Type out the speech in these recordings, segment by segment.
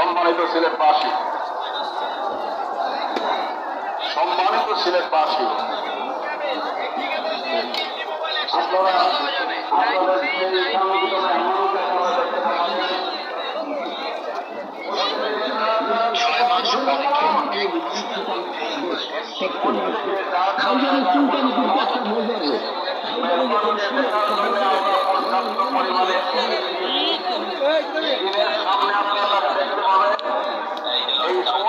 সম্মানিত সিলেটবাসী। সম্মানিত সিলেটবাসী। আপনারা দিনের সামনে আপনারা দেখতে পাবেন এই সমস্ত প্রোগ্রাম আমাদের রেকর্ড করা হচ্ছে লাইভ করা হচ্ছে প্রত্যেকে যার যার মোবাইলে আপনারা আরও সুন্দর করে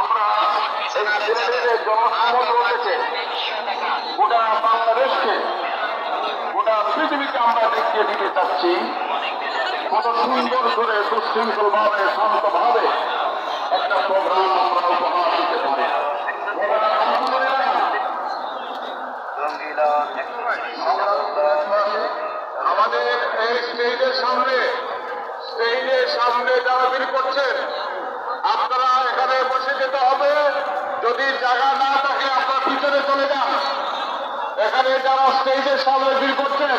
আমরা এই সিলেটের জনসমুদ্র গোটা বাংলাদেশকে গোটা পৃথিবীকে আমরা দেখিয়ে দিতে চাচ্ছি। কত সুন্দর করে সুশৃঙ্খল ভাবে শান্ত ভাবে একটা প্রোগ্রাম আমরা উপহার দিতে পারি। আমাদের এই স্টেজের সামনে স্টেজের সামনে যারা ভিড় করছেন যেতে হবে। যদি জায়গা না থাকে, আপনার পিছনে চলে যান। এখানে যারা স্টেজের সামনে ভিড় করছেন,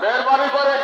মেহরবানি করে